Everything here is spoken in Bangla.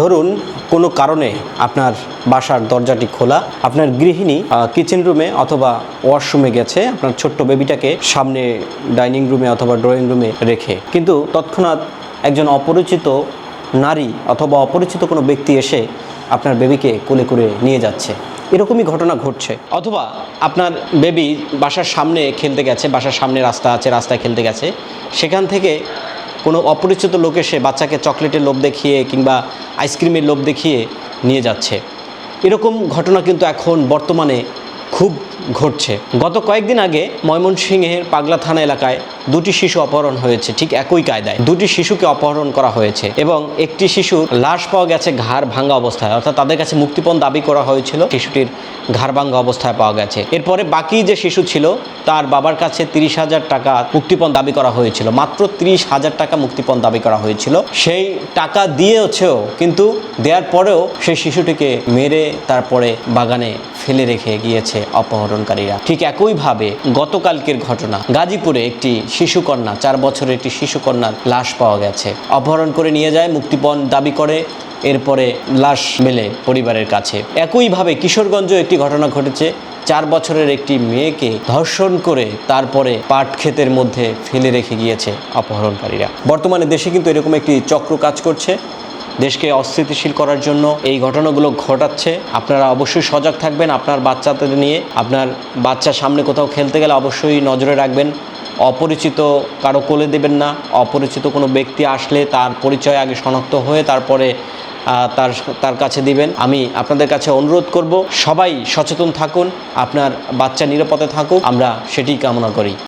ধরুন, কোনো কারণে আপনার বাসার দরজাটি খোলা, আপনার গৃহিণী কিচেন রুমে অথবা ওয়াশরুমে গেছে, আপনার ছোট্ট বেবিটাকে সামনে ডাইনিং রুমে অথবা ড্রয়িং রুমে রেখে। কিন্তু তৎক্ষণাৎ একজন অপরিচিত নারী অথবা অপরিচিত কোনো ব্যক্তি এসে আপনার বেবিকে কোলে করে নিয়ে যাচ্ছে। এরকমই ঘটনা ঘটছে। অথবা আপনার বেবি বাসার সামনে খেলতে গেছে, বাসার সামনে রাস্তা আছে, রাস্তায় খেলতে গেছে। সেখান থেকে কোনো অপরিচিত লোক এসে বাচ্চাকে চকলেটের লোভ দেখিয়ে কিংবা আইসক্রিমের লোভ দেখিয়ে নিয়ে যাচ্ছে। এরকম ঘটনা কিন্তু এখন বর্তমানে খুব ঘটছে। গত কয়েকদিন আগে ময়মনসিংহের পাগলা থানা এলাকায় দুটি শিশু অপহরণ হয়েছে, ঠিক একই কায়দায়। দুটি শিশুকে অপহরণ করা হয়েছে এবং একটি শিশুর লাশ পাওয়া গেছে ঘাড় ভাঙ্গা অবস্থায়, অর্থাৎ তাদের কাছে মুক্তিপণ দাবি করা হয়েছিল, শিশুটির ঘাড় ভাঙ্গা অবস্থায় পাওয়া গেছে। এরপরে বাকি যে শিশু ছিল, তার বাবার কাছে তিরিশ হাজার টাকা মুক্তিপণ দাবি করা হয়েছিল, মাত্র তিরিশ হাজার টাকা মুক্তিপণ দাবি করা হয়েছিল। সেই টাকা দিয়েছেও কিন্তু দেওয়ার পরেও সেই শিশুটিকে মেরে তারপরে বাগানে ফেলে রেখে গিয়েছে অপহরণকারীরা। ঠিক একইভাবে গতকালকের ঘটনা। গাজীপুরে একটি শিশুকন্যা, চার বছরের একটি শিশুকন্যার লাশ পাওয়া গেছে। অপহরণ করে নিয়ে যায়, মুক্তিপণ দাবি করে, এরপরে লাশ মেলে পরিবারের কাছে। একইভাবে কিশোরগঞ্জ একটি ঘটনা ঘটেছে। চার বছরের একটি মেয়েকে ধর্ষণ করে তারপরে পাট ক্ষেতের মধ্যে ফেলে রেখে গিয়েছে অপহরণকারীরা। বর্তমানে দেশে কিন্তু এরকম একটি চক্র কাজ করছে। দেশকে অস্থিতিশীল করার জন্য এই ঘটনাগুলো ঘটাচ্ছে। আপনারা অবশ্যই সজাগ থাকবেন, আপনার বাচ্চাদের নিয়ে। আপনার বাচ্চার সামনে কোথাও খেলতে গেলে অবশ্যই নজরে রাখবেন। অপরিচিত কারও কোলে দেবেন না। অপরিচিত কোনো ব্যক্তি আসলে তার পরিচয় আগে শনাক্ত হয়ে তারপরে তার তার কাছে দিবেন। আমি আপনাদের কাছে অনুরোধ করব, সবাই সচেতন থাকুন, আপনার বাচ্চা নিরাপদে থাকুক, আমরা সেটি কামনা করি।